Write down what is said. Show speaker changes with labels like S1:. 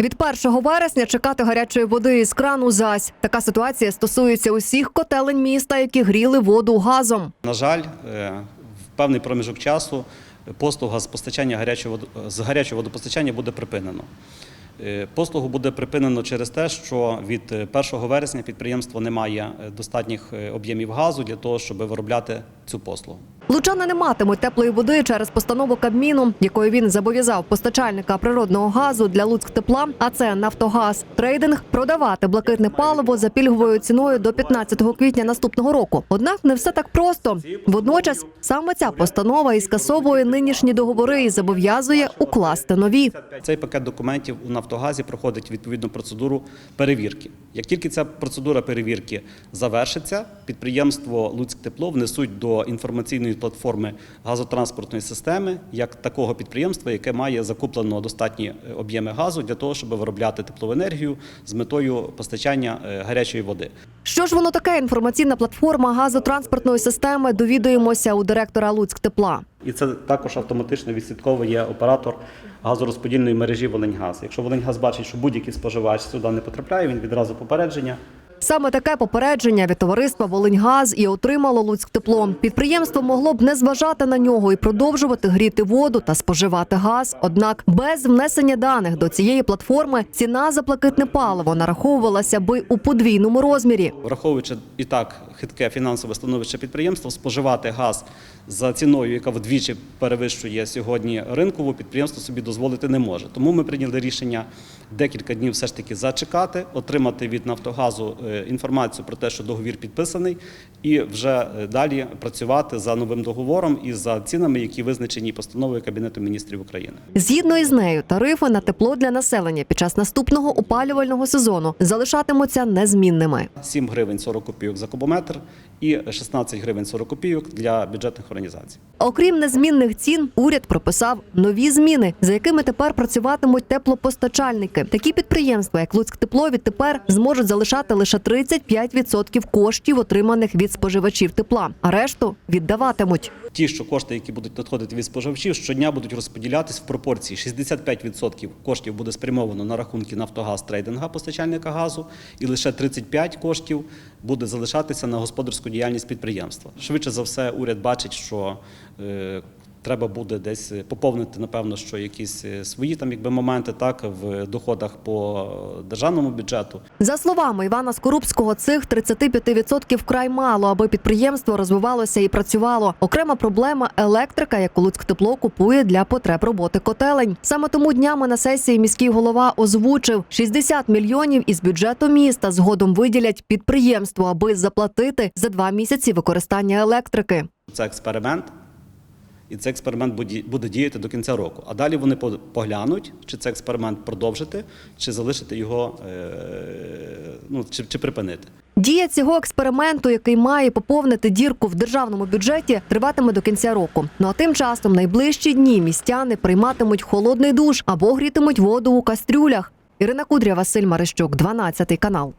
S1: Від 1 вересня чекати гарячої води із крану зась. Така ситуація стосується усіх котелень міста, які гріли воду газом.
S2: На жаль, е, в певний проміжок часу послуга з постачання гарячого з гарячого водопостачання буде припинено. Е, Послугу буде припинено через те, що від е, 1 вересня підприємство не має е, достатніх е, об'ємів газу для того, щоб виробляти цю послугу.
S1: Лучани не матимуть теплої води через постанову Кабміну, якою він зобов'язав постачальника природного газу для Луцьк тепла, а це Нафтогаз Трейдинг, продавати блакитне паливо за пільговою ціною до 15 квітня наступного року. Однак не все так просто. Водночас саме ця постанова і скасовує нинішні договори і зобов'язує укласти нові.
S2: Цей пакет документів у Нафтогазі проходить відповідну процедуру перевірки. Як тільки ця процедура перевірки завершиться, підприємство Луцьктепло внесуть до інформаційної платформи газотранспортної системи як такого підприємства, яке має закуплено достатні е, об'єми газу для того, щоб виробляти теплову енергію з метою постачання е, гарячої води.
S1: Що ж воно таке інформаційна платформа газотранспортної системи? Довідуємося у директора Луцьк тепла.
S2: І це також автоматично відслідковує оператор газорозподільної мережі Волиньгаз. Якщо Волиньгаз бачить, що будь-який споживач сюди не потрапляє, він відразу попередження.
S1: Саме таке попередження від товариства Волиньгаз і отримало Луцьк тепло. Підприємство могло б не зважати на нього і продовжувати гріти воду та споживати газ. Однак без внесення даних до цієї платформи ціна за блакитне паливо нараховувалася би у подвійному розмірі.
S2: Враховуючи і так хитке фінансове становище підприємства, споживати газ за ціною, яка вдвічі перевищує сьогодні ринкову, підприємство собі дозволити не може. Тому ми прийняли рішення декілька днів все ж таки зачекати, отримати від Нафтогазу інформацію про те, що договір підписаний, і вже е, далі працювати за новим договором і за цінами, які визначені постановою Кабінету міністрів України.
S1: Згідно із нею, тарифи на тепло для населення під час наступного опалювального сезону залишатимуться незмінними.
S2: 7 гривень 40 копійок за кубометр і 16 гривень 40 копійок для бюджетних організацій.
S1: Окрім незмінних цін, уряд прописав нові зміни, за якими тепер працюватимуть теплопостачальники. Такі підприємства, як Луцьк тепло, відтепер зможуть залишати лише 35% коштів, отриманих від споживачів тепла, а решту віддаватимуть.
S2: Ті, що кошти, які будуть надходити від споживачів, щодня будуть розподілятись в пропорції 65% коштів буде спрямовано на рахунки Нафтогаз трейдинга постачальника газу, і лише 35 коштів буде залишатися на господарську діяльність підприємства. Швидше за все, уряд бачить, що е, треба буде десь поповнити, напевно, що якісь е, свої там якби моменти так в доходах по державному бюджету.
S1: За словами Івана Скорубського, цих 35% вкрай мало, аби підприємство розвивалося і працювало. Окрема проблема електрика, яку Луцьк тепло купує для потреб роботи котелень. Саме тому днями на сесії міський голова озвучив 60 мільйонів із бюджету міста згодом виділять підприємству, аби заплатити за два місяці використання електрики.
S2: Це експеримент, і цей експеримент буде- діяти до кінця року. А далі вони поглянуть, чи цей експеримент продовжити, чи залишити його, е, ну, чи, чи припинити.
S1: Дія цього експерименту, який має поповнити дірку в державному бюджеті, триватиме до кінця року. Ну а тим часом найближчі дні містяни прийматимуть холодний душ або грітимуть воду у кастрюлях. Ірина Кудря, Василь Марищук, 12 канал.